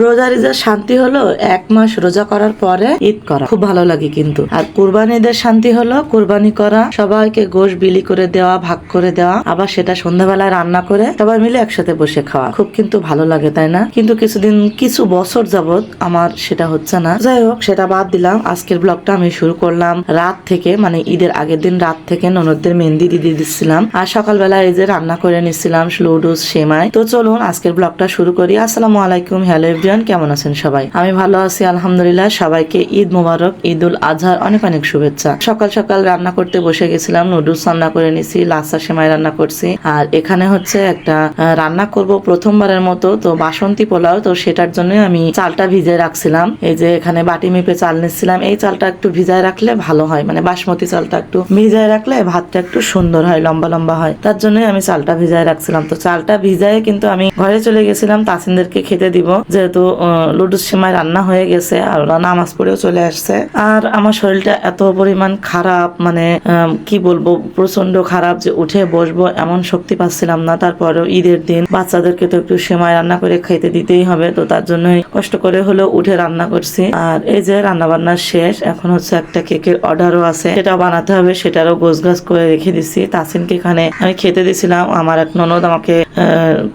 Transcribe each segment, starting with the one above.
রোজার ঈদের শান্তি হলো এক মাস রোজা করার পরে ঈদ করা। খুব ভালো লাগে কিন্তু। আর কুরবানি ঈদের শান্তি হলো কুরবানি করা, সবাইকে গোশ বিলি করে দেওয়া, ভাগ করে দেওয়া, আবার সেটা সন্ধ্যাবেলায় রান্না করে সবাই মিলে একসাথে বসে খাওয়া। খুব কিন্তু ভালো লাগে, তাই না? কিন্তু কিছুদিন, কিছু বছর যাবত আমার সেটা হচ্ছে না। যাই হোক, সেটা বাদ দিলাম। আজকের ব্লগটা আমি শুরু করলাম রাত থেকে মানে ঈদের আগের দিন রাত থেকে ননদদের মেহেন্দি দিদি দিচ্ছিলাম আর সকালবেলা এই যে রান্না করে নিচ্ছিলাম লুডুস, সেমাই। তো চলুন আজকের ব্লগটা শুরু করি। আসসালামু আলাইকুম, হ্যালো এভরিওয়ান কেমন আছেন সবাই? আমি ভালো আছি, আলহামদুলিল্লাহ। সবাইকে ঈদ মোবারক ঈদ উল আজহার অনেক অনেক শুভেচ্ছা। সকাল সকাল রান্না করতে বসে গেছিলাম, নুডলস রান্না করে নিছি লাসা সেমাই রান্না করছি। আর এখানে হচ্ছে একটা রান্না করব প্রথমবারের মতো, তো বাসন্তী পোলাও, তো সেটার জন্য আমি চালটা ভিজে রাখছিলাম। এই যে এখানে বাটি মেপে চাল নিচ্ছিলাম, এই চালটা একটু ভিজায় রাখলে ভালো হয়। মানে বাসমতি চালটা একটু ভিজায় রাখলে ভাতটা একটু সুন্দর হয়, লম্বা লম্বা হয়। তার জন্য আমি চালটা ভিজায় রাখছিলাম। তো চালটা ভিজায় কিন্তু আমি ঘরে চলে গেছিলাম, তাসিনদেরকে খেতে দিব। যেহেতু লুডুস সেমাই রান্না হয়ে গেছে আর ওরা নামাজ পড়েও চলে আসছে। আর আমার শরীরটা এত পরিমাণ খারাপ মানে কি বলব প্রচণ্ড খারাপ যে উঠে বসবো এমন শক্তি পাচ্ছিলাম না। তারপরেও ঈদের দিন বাচ্চাদেরকে তো একটু সেমাই রান্না করে খেতে দিতেই হবে, তো তার জন্যই কষ্ট করে হলেও উঠে রান্না করছি। আর এই যে রান্না বান্না শেষ, এখন হচ্ছে একটা কেকের অর্ডারও আছে। সেটাও বানাতে হবে, সেটারও গোছ গাছ করে রেখে দিছি। তাসিনকে এখানে আমি খেতে দিছিলাম আমার এক ননদ আমাকে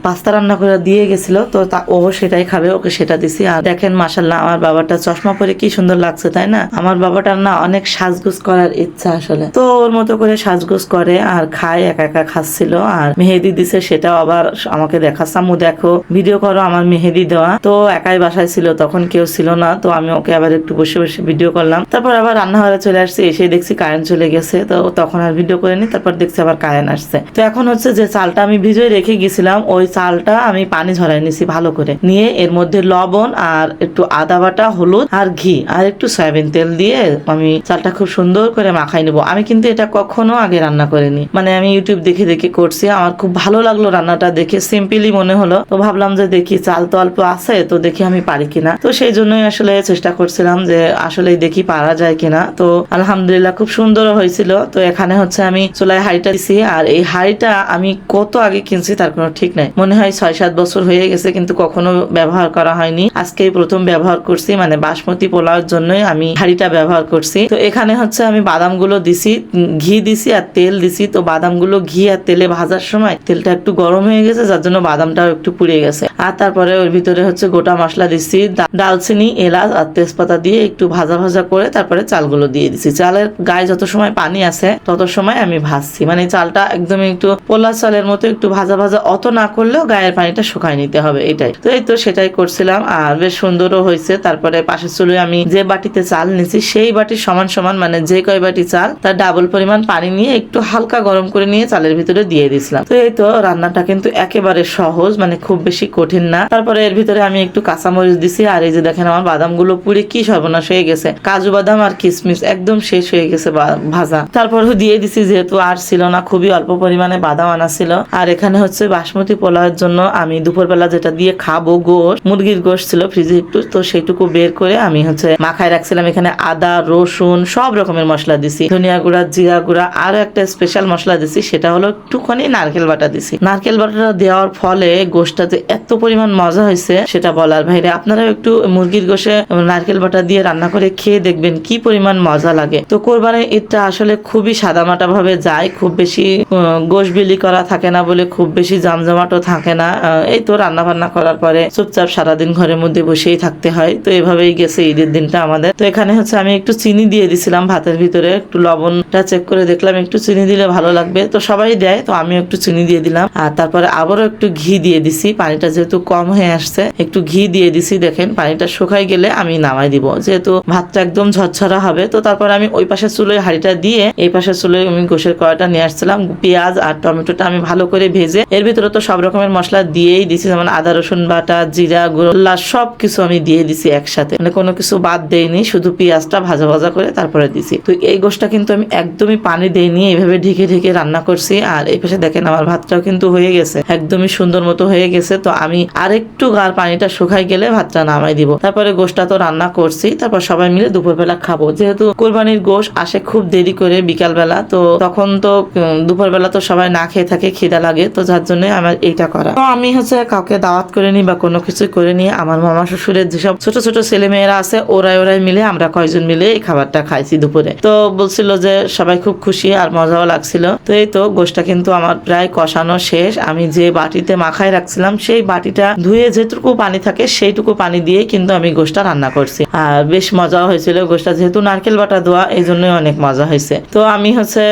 পাস্তা রান্না করে দিয়ে গেছিল, তো তা- ও সেটাই খাবে, ওকে সেটা দিছি। আর দেখেন মাসাল্লাহ আমার বাবাটা চশমা পরে কি সুন্দর লাগছে, তাই না? আমার বাবাটার না অনেক সাজগোজ করার ইচ্ছা আসলে। তো ওর মতো করে সাজগোজ করে আর খায়, একা একা খাচ্ছিল। আর মেহেদি দিছে, সেটাও আবার আমাকে দেখাচ্ছে, আম্মু দেখো ভিডিও করো আমার মেহেদি দেওয়া। তো একাই বাসায় ছিল, তখন কেউ ছিল না। তো আমি ওকে আবার একটু বসে বসে ভিডিও করলাম। তারপর আবার রান্নাঘরে চলে আসছি এসে দেখছি কারেন্ট চলে গেছে। তো তখন আর ভিডিও করিনি, তারপর দেখছি আবার কারেন্ট আসছে। তো এখন হচ্ছে যে চালটা আমি ভিজিয়ে রেখে গেছিলাম, ওই চালটা আমি পানি ঝরাই নিছি ভালো করে। নিয়ে এর মধ্যে লবণ আর একটু আদা বাটা, হলুদ আর ঘি আর একটু সয়াবিন তেল দিয়ে আমি চালটা খুব সুন্দর করে মাখাই নেব। আমি কিন্তু এটা কখনো আগে রান্না করিনি। মানে আমি ইউটিউব দেখে দেখে করছি, আমার খুব ভালো লাগল রান্নাটা দেখে। সিম্পলি মনে হলো, তো ভাবলাম যে দেখি চাল তো অল্প আছে, তো দেখি আমি পারি কিনা। তো সেই জন্যই আসলে চেষ্টা করছিলাম যে আসলে দেখি পারা যায় কিনা। তো আলহামদুলিল্লাহ খুব সুন্দর হয়েছিল। তো এখানে হচ্ছে আমি চুলায় হাঁড়িটা দিছি আর এই হাঁড়িটা আমি কত আগে কিনছি তার কোনো ঠিক নাই। মনে হয় ছয় সাত বছর হয়ে গেছে, কিন্তু কখনো ব্যবহার করা হয়নি। আজকেই প্রথম ব্যবহার করছি মানে বাসমতি পোলাওর জন্যই আমি হাঁড়িটা ব্যবহার করছি। তো এখানে হচ্ছে আমি বাদামগুলো দিছি, ঘি দিছি আর তেল দিছি। তো বাদামগুলো ঘি আর তেলে ভাজার সময় তেলটা একটু গরম হয়ে গেছে, যার জন্য বাদামটাও একটু পুড়ে গেছে। আর তারপরে ওর ভিতরে হচ্ছে গোটা মশলা দিচ্ছি দা- ডালচিনি, এলাচ আর তেজপাতা দিয়ে একটু ভাজা ভাজা করে তারপরে চালগুলো দিয়ে দিছি। চালের গায়ে যত সময় পানি আছে, তত সময় আমি ভাজছি। মানে চালটা একদম একটু পোলা চালের মতো একটু ভাজা ভাজা অত না করলেও গায়ের পানিটা শুকায় নিতে হবে, এটাই। তো এই তো সেটাই করছিলাম, আর বেশ সুন্দরও হয়েছে। তারপরে পাশের চুলে আমি যে বাটিতে চাল নিয়েছি সেই বাটির সমান সমান মানে যে কয় বাটি চাল, তার ডাবল পরিমাণ পানি নিয়ে একটু হালকা গরম করে নিয়ে চালের ভিতরে দিয়ে দিছিলাম। তো এই তো রান্নাটা কিন্তু একেবারে সহজ মানে খুব বেশি কঠিন না। তারপরে এর ভিতরে আমি একটু কাঁচামরিচ দিছি, আর এই যে দেখেন আমার বাদামগুলো পুড়ে কি সর্বনাশ হয়ে গেছে। কাজু বাদাম আর কিশমিশ একদম শেষ হয়ে গেছে ভাজা। তারপরেও দিয়ে দিছি, যেহেতু আর ছিল না, খুবই অল্প পরিমাণে বাদাম আনা ছিল। আর এখানে হচ্ছে বাসমতি পোলাওয়ের জন্য আমি দুপুরবেলা যেটা দিয়ে খাব গোশ মুরগির গোশ ছিল ফ্রিজে একটু, তো সেইটুকু বের করে আমি হচ্ছে মাখায় রাখছিলাম। এখানে আদা, রসুন, সব রকমের মশলা দিছি। ধনিয়া গুঁড়া, জিরা গুঁড়া, আরও একটা স্পেশাল মশলা দিছি, সেটা হলো একটুখানি নারকেল বাটা দিছি। নারকেল বাটাটা দেওয়ার ফলে গোশটা যে এত পরিমাণ মজা হয়েছে, সেটা বলার বাইরে আপনারাও একটু মুরগির গোশে নারকেল বাটা দিয়ে রান্না করে খেয়ে দেখবেন কি পরিমাণ মজা লাগে। তো কোরবানির ঈদটা আসলে খুবই সাদামাটা ভাবে যায়, খুব বেশি গোশ বিলি করা থাকে না বলে খুব বেশি জামজমাটও থাকে না। এই তো রান্না বান্না করার পরে চুপচাপ সারাদিন ঘরের মধ্যে বসেই থাকতে হয়। তো এভাবেই গেছে ঈদের দিনটা আমাদের। তো এখানে হচ্ছে আমি একটু চিনি দিয়ে দিছিলাম ভাতের ভিতরে। একটু লবণটা চেক করে দেখলাম, একটু চিনি দিলে ভালো লাগবে। তো সবাই দেয়, তো আমি একটু চিনি দিয়ে দিলাম। আর তারপরে আবারও একটু ঘি দিয়ে দিছি। পানিটা যেহেতু কম হয়ে আসছে, একটু ঘি দিয়ে দিছি, দেখেন পানিটা শুকাই গেলে আমি নামাই দিব। যেহেতু ভাতটা একদম ঝরঝরা হবে, তো তারপরে আমি ওই পাশে চুলোয় হাঁড়িটা দিয়ে এই পাশে চুলোয় আমি গোসের কড়াটা নিয়ে আসছিলাম। পেঁয়াজ আর টমেটোটা আমি ভালো করে ভেজে, এর ভিতরে তো সব রকমের মশলা দিয়েই দিছি, যেমন আদা, রসুন বাটা, জিরা গোল্লা সব কিছু আমি দিয়ে দিছি একসাথে। মানে কোনো কিছু বাদ দেইনি, শুধু পেঁয়াজটা ভাজা ভাজা করে তারপরে দিছি। তো এই গোশটা কিন্তু আমি একদমই পানি দেইনি এইভাবে ঢেকে ঢেকে রান্না করছি। আর এই পাশে দেখেন আমার ভাতটাও কিন্তু হয়ে গেছে, একদমই সুন্দর মতো হয়ে গেছে। তো আমি আরেকটু গার পানিটা শুকাই গেলে ভাতটা নামাই দিব। তারপরে গোশটা তো রান্না করছি, তারপর সবাই মিলে দুপুরবেলা খাব। যেহেতু কোরবানির গোশ আসে খুব দেরি করে বিকাল বেলা তো তখন তো দুপুরবেলা তো সবাই না খেয়ে থাকে, খিদা লাগে। তো যার জন্য আমার এইটা করা। তো আমি হচ্ছে কাউকে দাওয়াত করে করিনি বা কোনো কিছু করিনি করে নিয়ে আমার মামা শ্বশুরের যেসব ছোট ছোট ছেলে মেয়েরা আছে, ওরাই ওরাই মিলে আমরা কয়জন মিলে এই খাবারটা খাইছি দুপুরে। তো বলছিল যে সবাই খুব খুশি আর মজাও লাগছিল। তো এই তো গোষ্ঠটা কিন্তু আমার প্রায় কষানো শেষ। আমি যে বাটিতে মাখায় রাখছিলাম, সেই বাটিটা ধুয়ে যেটুকু পানি থাকে সেইটুকু পানি দিয়ে কিন্তু আমি গোষ্ঠটা রান্না করছি। আর বেশ মজাও হয়েছিল গোষ্ঠটা যেহেতু নারকেল বাটা দেওয়া এই জন্যই অনেক মজা হয়েছে। তো আমি হচ্ছে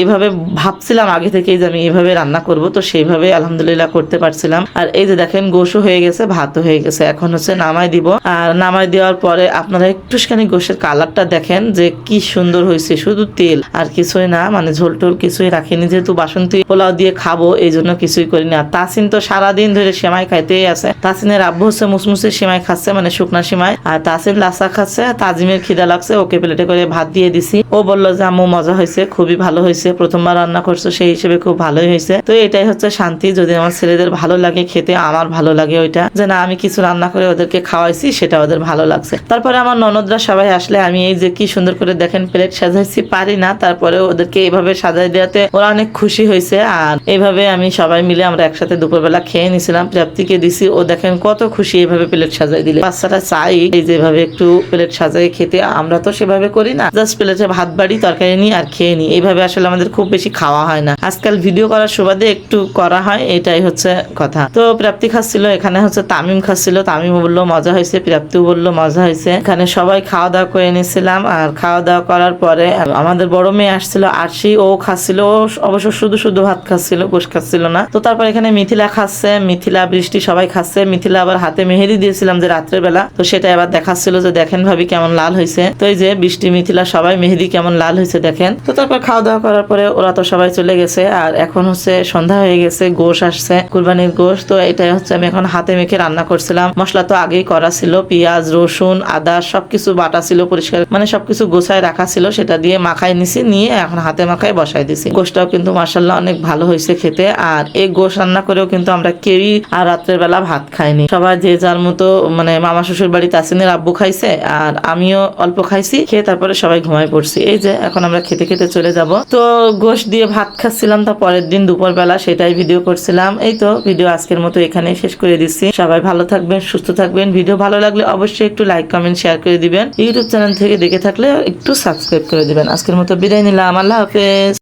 এইভাবে ভাবছিলাম আগে থেকেই যে আমি এইভাবে রান্না করব। তো সেইভাবে আলহামদুলিল্লাহ করতে পারছিলাম। আর এই যে দেখেন গোশও হয়ে গেছে, ভাতও হয়ে গেছে। এখন হচ্ছে নামাই দিব। আর নামাই দেওয়ার পরে আপনারা একটুখানি গোশের কালারটা দেখেন যে কি সুন্দর হয়েছে। শুধু তেল আর কিছুই না মানে ঝোল টোল কিছুই রাখিনি। যেহেতু বাসন্তী পোলাও দিয়ে খাব এই জন্য কিছুই করিনি। আর তাসিন তো সারাদিন ধরে সেমাই খাইতেই আছে। তাসিনের আব্বু হচ্ছে মুসমুসে সেমাই খাচ্ছে মানে শুকনা সেমাই। আর তাসিন লাসা খাচ্ছে, তাজিমের খিদা লাগছে, ওকে প্লেটে করে ভাত দিয়ে দিছি। ও বলল যে, আম্মু, মজা হয়েছে, খুবই ভালো হয়েছে। প্রথমবার রান্না করছ, সেই হিসেবে খুব ভালোই হয়েছে। তো এটাই হচ্ছে শান্তি। যদি আমার ছেলেদের ভালো লাগে, খেতে আমার ভালো লাগে ওইটা। যে না, আমি কিছু রান্না করে ওদেরকে খাওয়াইছি, সেটা ওদের ভালো লাগছে। তারপরে আমার ননদরা সবাই আসলে আমি এই যে কি সুন্দর করে দেখেন প্লেট সাজাইছি, পারি না। তারপরে ওদেরকে এইভাবে সাজাই দেওয়াতে ওরা অনেক খুশি হয়েছে। আর এইভাবে আমি সবাই মিলে আমরা একসাথে দুপুরবেলা খেয়ে নিছিলাম, প্রাপ্তিকে দিছি। ও দেখেন কত খুশি এইভাবে প্লেট সাজাই দিলে। বাচ্চাটা চাই এই যেভাবে একটু প্লেট সাজাই খেতে। আমরা তো সেভাবে করি না। জাস্ট প্লেটে ভাত, বাড়ি, তরকারি নিই আর খেয়ে নিই। এইভাবে আসলে আমাদের খুব বেশি খাওয়া হয় না। আজকাল ভিডিও করার সুবাদে একটু করা হয়, এটাই হচ্ছে কথা। তো প্রাপ্তি খাচ্ছিল, এখানে হচ্ছে তামিম খাচ্ছিল তামিম বলল, মজা হয়েছে। প্রাপ্তিও বলল, মজা হয়েছে। এখানে সবাই খাওয়া দাওয়া করে নিয়েছিলাম আর খাওয়া দাওয়া করার পরে আমাদের বড় মেয়ে আসছিল, আরশি। ও খাচ্ছিল, ও অবশ্য শুধু শুধু ভাত খাচ্ছিল, গোশ খাচ্ছিল না। তো তারপর এখানে মিথিলা খাচ্ছে, মিথিলা, বৃষ্টি, সবাই খাচ্ছে। মিথিলা আবার হাতে মেহেদি দিয়েছিলাম যে রাত্রের বেলা। তো সেটা এবার দেখাচ্ছিল যে, দেখেন ভাবি কেমন লাল হয়েছে। তো এই যে বৃষ্টি, মিথিলা, সবাই মেহেদি কেমন লাল হয়েছে দেখেন। তো তারপর খাওয়া দাওয়া করার পরে ওরা তো সবাই চলে গেছে। আর এখন হচ্ছে সন্ধ্যা হয়ে গেছে, গোশ আসছে, কুরবানির গোশ। তো এটাই হচ্ছে আমি এখন হাতে মেখে রান্না করছিলাম। মশলা তো আগেই করা ছিল, পেঁয়াজ, রসুন, আদা, সবকিছু বাটা ছিল পরিষ্কার মানে সবকিছু গোছায় রাখা ছিল, সেটা দিয়ে মাখাই নিছি, নিয়ে এখন হাতে মাখায় বসাই দিছি। গোশটাও কিন্তু মার্শাল্লাহ অনেক ভালো হয়েছে খেতে, আর এই গোশ রান্না করেও কিন্তু আমরা কেউই আর রাত্রের বেলা ভাত খাইনি। সবাই যে যার মতো মানে মামা শ্বশুর বাড়িতে আসিনের আব্বু খাইছে, আর আমিও অল্প খাইছি, খেয়ে তারপরে সবাই ঘুমায় পড়ছি। এই যে, এখন আমরা খেতে খেতে চলে যাব। তো গোশ দিয়ে ভাত খাচ্ছিলাম তা পরের দিন দুপুর বেলা সেটাই ভিডিও করছিলাম। এই তো ভিডিও আজকের মতো এখানে শেষ করে দিচ্ছি। সবাই ভালো থাকবেন, সুস্থ থাকবেন। ভিডিও ভালো লাগলে অবশ্যই একটু লাইক কমেন্ট শেয়ার করে দিবেন। ইউটিউব চ্যানেল থেকে দেখে থাকলে একটু সাবস্ক্রাইব করে দিবেন। আজকের মতো বিদায় নিলাম। আল্লাহ হাফেজ।